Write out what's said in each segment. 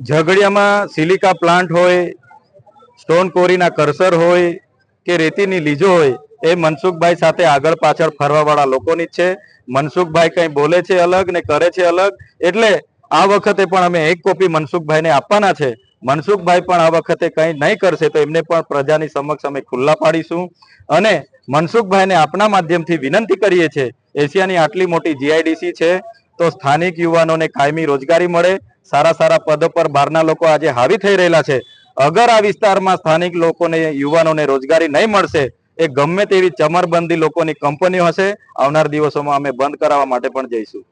ઝઘડિયામાં silica plant હોય, stone કોરીના cursor હોય કે રેતીની લીજો હોય, એ મનસુખભાઈ સાથે આગળ પાછળ ફરવાવાળા લોકોની જ છે. મનસુખભાઈ કંઈ બોલે છે અલગ ને કરે છે અલગ, એટલે આ વખતે પણ અમે એક કોપી મનસુખભાઈને આપવાના છે. મનસુખભાઈ પણ આ વખતે કંઈ નહીં કરશે તો એમને પણ પ્રજાની સમક્ષ અમે ખુલ્લા પાડીશું. અને મનસુખભાઈને આપના માધ્યમથી વિનંતી કરીએ છીએ, એશિયાની આટલી મોટી જીઆઈડીસી છે, તો સ્થાનિક યુવાનોને કાયમી રોજગારી મળે સારા સારા પદો પર બહારના લોકો આજે હાવી થઈ રહેલા છે. અગર આ વિસ્તારમાં સ્થાનિક લોકોને, યુવાનોને રોજગારી નહીં મળશે, એ ગમે તેવી ચમરબંધી લોકોની કંપનીઓ હશે. આવનાર દિવસોમાં અમે બંધ કરાવવા માટે પણ જઈશું.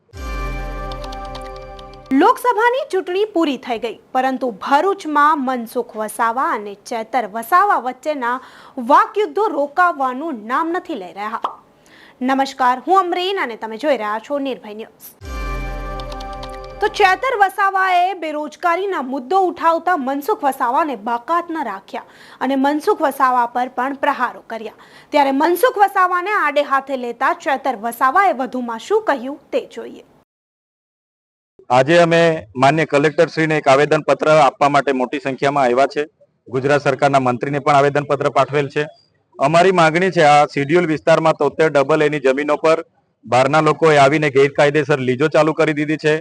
લોકસભાની ચૂંટણી પૂરી થઈ ગઈ, પરંતુ ભરૂચમાં મનસુખ વસાવા અને ચેતર વસાવા વચ્ચેના વાકયુદ્ધો રોકાવાનું નામ નથી લઈ રહ્યા. નમસ્કાર, હું અમરીન અને તમે જોઈ રહ્યા છો નિર્ભય ન્યૂઝ. તો ચેતર વસાવાએ બેરોજગારીના મુદ્દો ઉઠાવતા મનસુખ વસાવાને બાકાત ન રાખ્યા અને મનસુખ વસાવા પર પણ પ્રહારો કર્યા. ત્યારે મનસુખ વસાવાને આડે હાથે લેતા ચેતર વસાવાએ વધુમાં શું કહ્યું તે જોઈએ. આજે અમે માન્ય કલેક્ટર શ્રીને એક આવેદન પત્ર આપવા માટે મોટી સંખ્યામાં આવ્યા છે. ગુજરાત સરકારના મંત્રીને પણ આવેદન પત્ર પાઠવેલ છે. અમારી માંગણી છે, આ શિડ્યુલ વિસ્તારમાં તોતેર ડબલ એની જમીનો પર બહારના લોકોએ આવીને ગેરકાયદેસર લીજો ચાલુ કરી દીધી છે.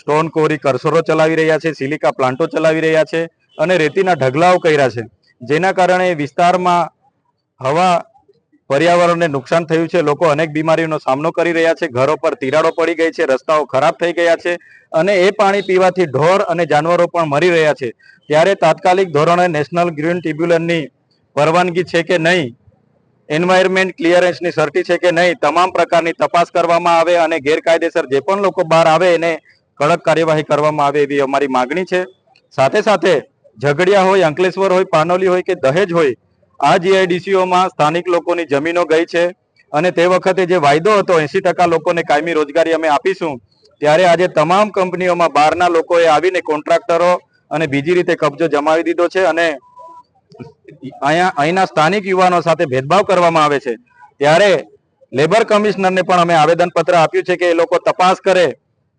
સ્ટોન કોરી કરસરો ચલાવી રહ્યા છે, સિલિકા પ્લાન્ટો ચલાવી રહ્યા છે અને રેતીના ઢગલાઓ કર્યા છે. જેના કારણે વિસ્તારમાં હવા પર્યાવરણને નુકસાન થયું છે. લોકો અનેક બીમારીઓનો સામનો કરી રહ્યા છે. ઘરો પર તિરાડો પડી ગઈ છે. રસ્તાઓ ખરાબ થઈ ગયા છે અને એ પાણી પીવાથી ઢોર અને જાનવરો પણ મરી રહ્યા છે. ત્યારે તાત્કાલિક ધોરણે નેશનલ ગ્રીન ટ્રિબ્યુનલની પરવાનગી છે કે નહીં, એન્વાયરમેન્ટ ક્લિયરન્સની સર્ટી છે કે નહીં, તમામ પ્રકારની તપાસ કરવામાં આવે અને ગેરકાયદેસર જે પણ લોકો બહાર આવે એને કડક કાર્યવાહી કરવામાં આવે એવી અમારી માગણી છે. સાથે સાથે ઝઘડિયા હોય, અંકલેશ્વર હોય, પાનોલી હોય કે દહેજ હોય, આ જીઆઈડીસીઓમાં સ્થાનિક લોકોની જમીનો ગઈ છે અને તે વખતે જે વાયદો હતો, એસી ટકા લોકોને કાયમી રોજગારી અમે આપીશું, ત્યારે આજે તમામ કંપનીઓમાં બહારના લોકોએ આવીને કોન્ટ્રાક્ટરો અને બીજી રીતે કબજો જમાવી દીધો છે અને અહીંયા, અહીંના સ્થાનિક યુવાનો સાથે ભેદભાવ કરવામાં આવે છે. ત્યારે લેબર કમિશનરને પણ અમે આવેદનપત્ર આપ્યું છે કે એ લોકો તપાસ કરે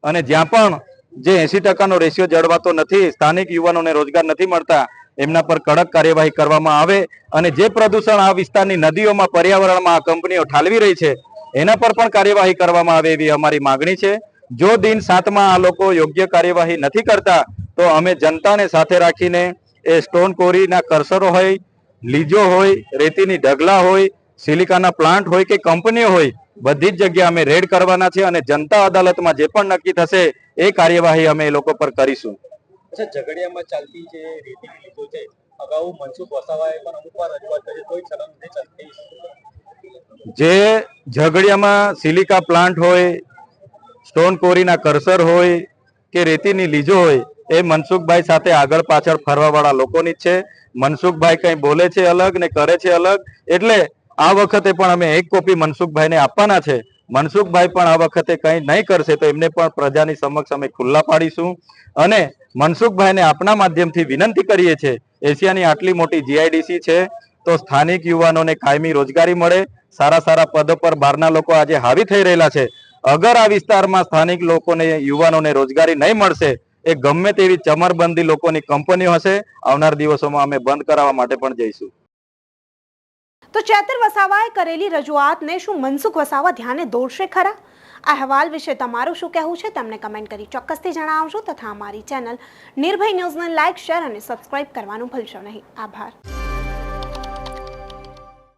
અને જ્યાં પણ જે એસી ટકાનો રેશિયો જળવાતો નથી, સ્થાનિક યુવાનોને રોજગાર નથી મળતા, એમના પર કડક કાર્યવાહી કરવામાં આવે અને જે પ્રદૂષણ આ વિસ્તારની નદીઓમાં, પર્યાવરણમાં આ કંપનીઓ ઠાલવી રહી છે, એના પર પણ કાર્યવાહી કરવામાં આવે એવી અમારી માગણી છે. જો દિન સાતમાં આ લોકો યોગ્ય કાર્યવાહી નથી કરતા, તો અમે જનતાને સાથે રાખીને એ સ્ટોન કોરીના કરસરો હોય, લીજો હોય, રેતીની ઢગલા હોય, સિલિકાના પ્લાન્ટ હોય કે કંપનીઓ હોય બધી જ જગ્યા અમે રેડ કરવાના છે અને જનતા અદાલતમાં જે પણ નક્કી થશે એ કાર્યવાહી અમે એ લોકો પર કરીશું. ઝઘડિયામાં ચાલતી જે રેતી લીધો છે અગાઉ મનસુખ વસાવાએ પણ અમુક વાર રજૂઆત કરી કોઈ જે ઝઘડિયામાં સિલિકા પ્લાન્ટ હોય સ્ટોન કોરીના કરસર હોય કે રેતીની લીજો હોય એ મનસુખભાઈ સાથે આગળ પાછળ ફરવાવાળા લોકોની જ છે. મનસુખભાઈ કંઈ બોલે છે અલગ ને કરે છે અલગ એટલે આ વખતે પણ અમે એક કોપી મનસુખભાઈને આપવાના છે. મનસુખભાઈ પણ આ વખતે કંઈ નહીં કરશે તો એમને પણ પ્રજાની સમક્ષ અમે ખુલ્લા પાડીશું. અને મનસુખભાઈને આપના માધ્યમથી વિનંતી કરીએ છીએ, એશિયાની આટલી મોટી જીઆઈડીસી છે, તો સ્થાનિક યુવાનોને કાયમી રોજગારી મળે. સારા સારા પદો પર બહારના લોકો આજે હાવી થઈ રહેલા છે. અગર આ વિસ્તારમાં સ્થાનિક લોકોને, યુવાનોને રોજગારી નહીં મળશે, એ ગમે તેવી ચમરબંધી લોકોની કંપનીઓ હશે. આવનાર દિવસોમાં અમે બંધ કરાવવા માટે પણ જઈશું. તો ચેતર વસાવાએ કરેલી રજૂઆતને શું મનસુખ વસાવા ધ્યાને દોરશે ખરા? આ અહેવાલ વિશે તમારું શું કહેવું છે? તમને કમેન્ટ કરી ચોક્કસથી જણાવજો તથા અમારી ચેનલ નિર્ભય ન્યૂઝને લાઇક, શેર અને સબસ્ક્રાઇબ કરવાનું ભૂલશો નહીં. આભાર.